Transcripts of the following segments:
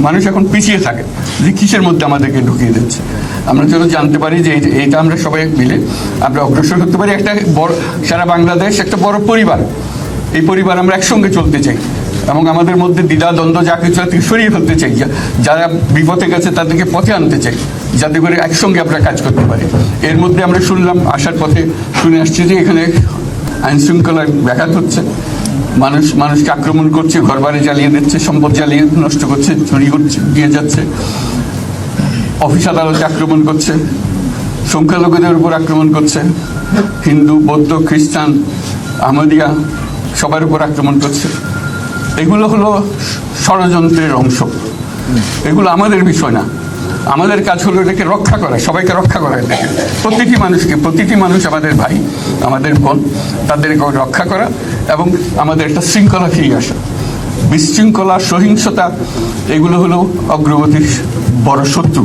মানুষ এখন পিছিয়ে থাকে যে কিসের মধ্যে আমাদেরকে ঢুকিয়ে দিচ্ছে। আমরা যেন জানতে পারি যে এই- এইটা আমরা সবাই মিলে আমরা অগ্রসর হতে পারি। একটা বড় সারা বাংলাদেশ একটা বড় পরিবার। এই পরিবার আমরা একসঙ্গে চলতে চাই এবং আমাদের মধ্যে দ্বিধা, দ্বন্দ্ব, যা কিছু আছে সরিয়ে ফেলতে চাই। যারা বিপথে গেছে তাদেরকে পথে আনতে চাই যাতে করে একসঙ্গে আমরা কাজ করতে পারি। এর মধ্যে আমরা শুনলাম আসার পথে শুনে আসছি যে এখানে আইন শৃঙ্খলার ব্যাঘাত হচ্ছে। মানুষ, মানুষকে আক্রমণ করছে ঘর বাড়ি জ্বালিয়ে দিচ্ছে, সম্পদ জ্বালিয়ে নষ্ট করছে, চুরি করছে দিয়ে যাচ্ছে, অফিস আদালতে আক্রমণ করছে, সংখ্যালঘুদের উপর আক্রমণ করছে, হিন্দু, বৌদ্ধ, খ্রিস্টান, আহমদিয়া, সবার উপর আক্রমণ করছে। এগুলো হলো ষড়যন্ত্রের অংশ। এগুলো আমাদের বিষয় না। আমাদের কাজ হলো এটাকে রক্ষা করা, সবাইকে রক্ষা করা এটাকে প্রতিটি মানুষকে, প্রতিটি মানুষ আমাদের ভাই, আমাদের বোন, তাদেরকে রক্ষা করা এবং আমাদের একটা শৃঙ্খলা ফিরিয়ে আসা। বিশৃঙ্খলা, সহিংসতা, এগুলো হলো অগ্রগতির বড় শত্রু।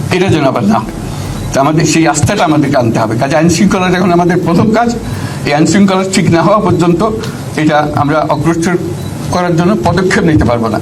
এটা যেন আবার না। আমাদের সেই আস্থাটা আমাদেরকে আনতে হবে। কাজে আইন শৃঙ্খলা এখন আমাদের প্রথম কাজ, এই আইন শৃঙ্খলা ঠিক না হওয়া পর্যন্ত এটা আমরা অগ্রসর করার জন্য পদক্ষেপ নিতে পারব না।